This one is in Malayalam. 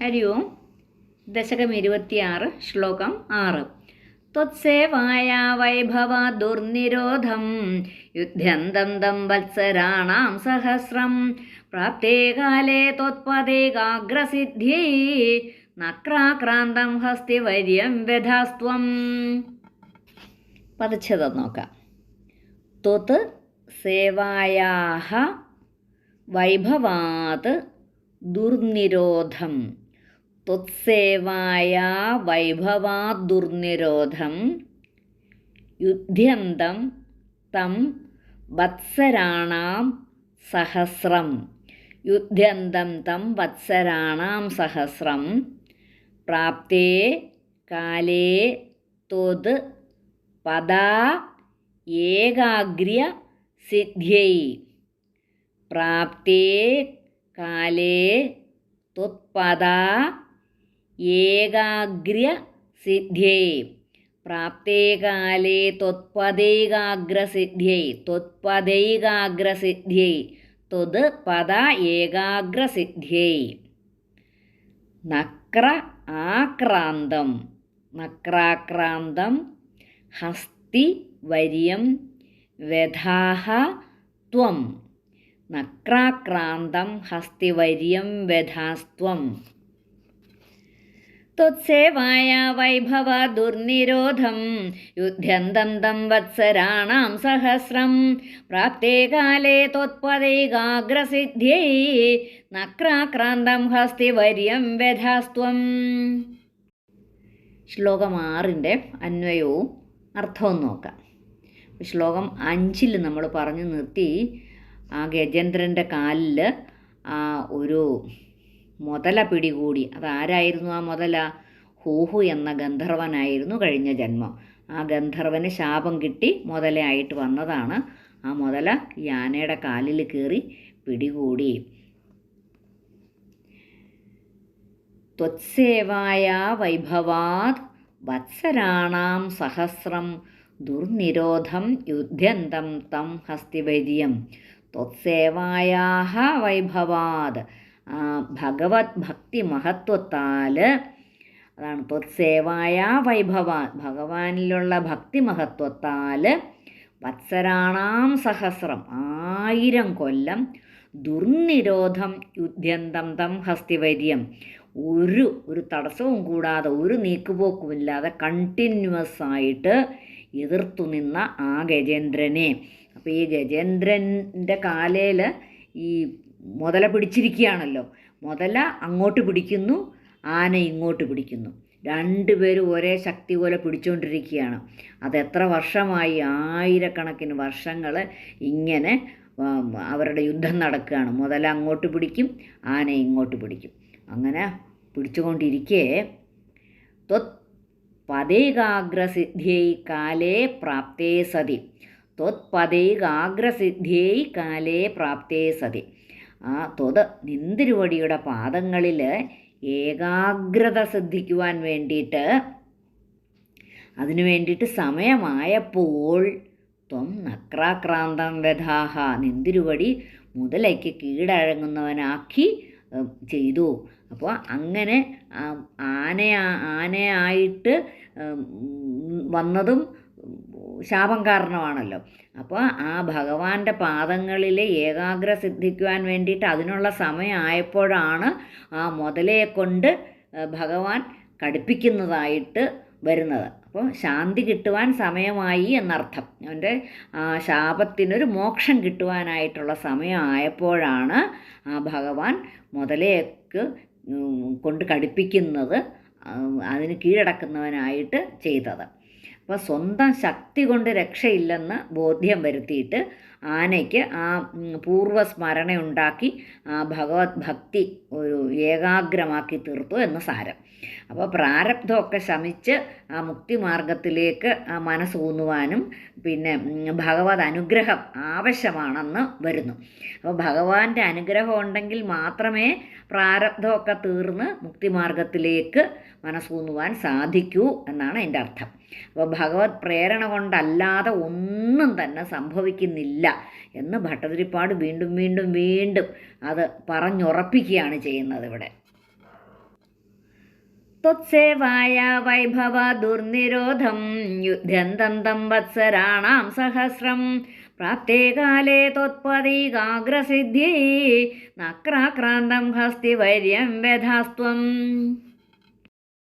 ഹരി ഓം. ദശകം ഇരുപത്തിയാറ് ശ്ലോകം ആറ്. ത്വത്സേവായ വൈഭവ ദുർനിരോധം. യുദ്ധ്യന്തം ദം വത്സരാണാം സഹസ്രം. പ്രാപ്തേ ത്വത്പദേകാഗ്രസിദ്ധി. നക്രാക്രാന്തം ഹസ്തി വര്യം വ്യഥാസ്ത്വം. പതിച്ചത് നോക്കാം. ത്വത്ത് സേവായാഹ വൈഭവാത് ദുർനിരോധം. ത്വത്സേവായാ വൈഭവാത് ദുർനിരോധം യുദ്ധ്യന്തം തം വത്സരാണാം സഹസ്രം യുദ്ധ്യന്തം തം വത്സരാണാം സഹസ്രം പ്രാപ്തേ കാലേ ത്വത് പദാ ഏകാഗ്ര്യ സിദ്ധ്യൈ പ്രാപ്തേ കാലേ ത്വത്പദാ ഏകാഗ്ര്യ സിദ്ധ്യൈ പ്രാപ്തേ കാലേ ത്വത്പദൈകാഗ്രസിദ്ധ്യൈ. ത്വത്പദൈകാഗ്രസിദ്ധ്യൈ. ത്വത് പദ ഏകാഗ്രസിദ്ധ്യൈ. നക്ര ആക്രാന്തം. നക്രാക്രാന്തം ഹസ്തി വര്യം വ്യഥാഹ ത്വം. നക്രാക്രാന്തം ഹസ്തിവര്യം വ്യഥാസ്ത്വം. ത്വത്സേവായ വൈഭവ ദുർനിരോധം. യുദ്ധ്യന്തം തം വത്സരാണാം സഹസ്രം. പ്രാപ്തേ കാലേ ത്വത്പദൈകാഗ്രസിദ്ധ്യൈ നക്രാക്രാന്തം ഹസ്തിവര്യം വ്യഥാസ്ത്വം. ശ്ലോകം ആറിന്റെ അന്വയവും അർത്ഥവും നോക്കാം. ശ്ലോകം അഞ്ചിൽ നമ്മൾ പറഞ്ഞു നിർത്തി. ആ ഗജേന്ദ്രന്റെ കാലിൽ ഒരു മുതല പിടികൂടി. അതാരായിരുന്നു ആ മുതല? ഹൂഹു എന്ന ഗന്ധർവനായിരുന്നു കഴിഞ്ഞ ജന്മം. ആ ഗന്ധർവന് ശാപം കിട്ടി മുതലയായിട്ട് വന്നതാണ്. ആ മുതല യാനയുടെ കാലിൽ കയറി പിടികൂടി. ത്വത്സേവായ വൈഭവാത് വത്സരാണാം സഹസ്രം ദുർനിരോധം യുദ്ധ്യന്തം തം ഹസ്തിവൈദ്യം. ത്വത്സേവായാ വൈഭവാത് ഭഗവത് ഭക്തി മഹത്വത്താൽ അതാണ് ത്വത്സേവായ വൈഭവാൻ ഭഗവാനിലുള്ള ഭക്തി മഹത്വത്താൽ വത്സരാണാം സഹസ്രം ആയിരം കൊല്ലം ദുർനിരോധം യുദ്ധ്യന്തം തം ഹസ്തിവര്യം. ഒരു ഒരു തടസ്സവും കൂടാതെ ഒരു നീക്കുപോക്കുമില്ലാതെ കണ്ടിന്യൂസ് ആയിട്ട് എതിർത്തു നിന്ന ആ ഗജേന്ദ്രനെ. അപ്പോൾ ഈ ഗജേന്ദ്രന്റെ കാലയിൽ ഈ മുതല പിടിച്ചിരിക്കുകയാണല്ലോ. മുതല അങ്ങോട്ട് പിടിക്കുന്നു ആന ഇങ്ങോട്ട് പിടിക്കുന്നു. രണ്ടുപേരും ഒരേ ശക്തി പോലെ പിടിച്ചുകൊണ്ടിരിക്കുകയാണ് അത് എത്ര വർഷമായി? ആയിരക്കണക്കിന് വർഷങ്ങൾ ഇങ്ങനെ അവരുടെ യുദ്ധം നടക്കുകയാണ്. മുതല അങ്ങോട്ട് പിടിക്കും ആന ഇങ്ങോട്ട് പിടിക്കും. അങ്ങനെ പിടിച്ചുകൊണ്ടിരിക്കെ ത്വത് പതേകാഗ്രസിദ്ധ്യേ കാലേ പ്രാപ്തേ സതി. ത്വത് പതേകാഗ്രസിദ്ധ്യേ കാലേ പ്രാപ്തേ സതി. ആ തൊത നിന്തിരുവടിയുടെ പാദങ്ങളിൽ ഏകാഗ്രത സിദ്ധിക്കുവാൻ വേണ്ടിയിട്ട് അതിനു വേണ്ടിയിട്ട് സമയമായപ്പോൾ ത്വം നക്രാക്രാന്തം വ്യഥാഹ നിന്തിരുവടി മുതലേക്ക് കീഴടങ്ങുന്നവനാക്കി ചെയ്തു. അപ്പോൾ അങ്ങനെ ആനയാ ആനയായിട്ട് വന്നതും ശാപം കാരണമാണല്ലോ. അപ്പോൾ ആ ഭഗവാന്റെ പാദങ്ങളിൽ ഏകാഗ്ര സിദ്ധിക്കുവാൻ വേണ്ടിയിട്ട് അതിനുള്ള സമയമായപ്പോഴാണ് ആ മുതലയെ കൊണ്ട് ഭഗവാൻ കടുപ്പിക്കുന്നതായിട്ട് വരുന്നത്. അപ്പോൾ ശാന്തി കിട്ടുവാൻ സമയമായി എന്നർത്ഥം. അവന്റെ ശാപത്തിനൊരു മോക്ഷം കിട്ടുവാനായിട്ടുള്ള സമയമായപ്പോഴാണ് ആ ഭഗവാൻ മുതലേക്ക് കൊണ്ട് കടുപ്പിക്കുന്നത് അതിന് കീഴടക്കുന്നവനായിട്ട് ചെയ്തത്. അപ്പോൾ സ്വന്തം ശക്തി കൊണ്ട് രക്ഷയില്ലെന്ന് ബോധ്യം വരുത്തിയിട്ട് ആനയ്ക്ക് ആ പൂർവസ്മരണ ഉണ്ടാക്കി ഭഗവത് ഭക്തി ഒരു ഏകാഗ്രമാക്കി തീർത്തു എന്ന് സാരം. അപ്പോൾ പ്രാരബ്ധമൊക്കെ ശമിച്ച് ആ മുക്തിമാർഗത്തിലേക്ക് ആ മനസ്സൂന്നുവാനും പിന്നെ ഭഗവത് അനുഗ്രഹം ആവശ്യമാണെന്ന് വരുന്നു. അപ്പോൾ ഭഗവാന്റെ അനുഗ്രഹം ഉണ്ടെങ്കിൽ മാത്രമേ പ്രാരബ്ധമൊക്കെ തീർന്ന് മുക്തിമാർഗത്തിലേക്ക് മനസ്സൂന്നുവാൻ സാധിക്കൂ എന്നാണ് എന്റെ അർത്ഥം. അപ്പോൾ ഭഗവത് പ്രേരണ കൊണ്ടല്ലാതെ ഒന്നും തന്നെ സംഭവിക്കുന്നില്ല. എന്ന് ഭട്ടതിരിപ്പാട് വീണ്ടും വീണ്ടും വീണ്ടും അത് പറഞ്ഞുറപ്പിക്കുകയാണ് ചെയ്യുന്നത് ഇവിടെ. ത്വത്സേവായ വൈഭവ ദുർനിരോധം യുദ്ധന്തം വത്സരാണാം സഹസ്രം. പ്രാപ്തേ കാലേ ത്വത്പദീകാഗ്രസിദ്ധി നക്രാക്രാന്തം ഹസ്തിവര്യം വ്യഥാസ്ത്വം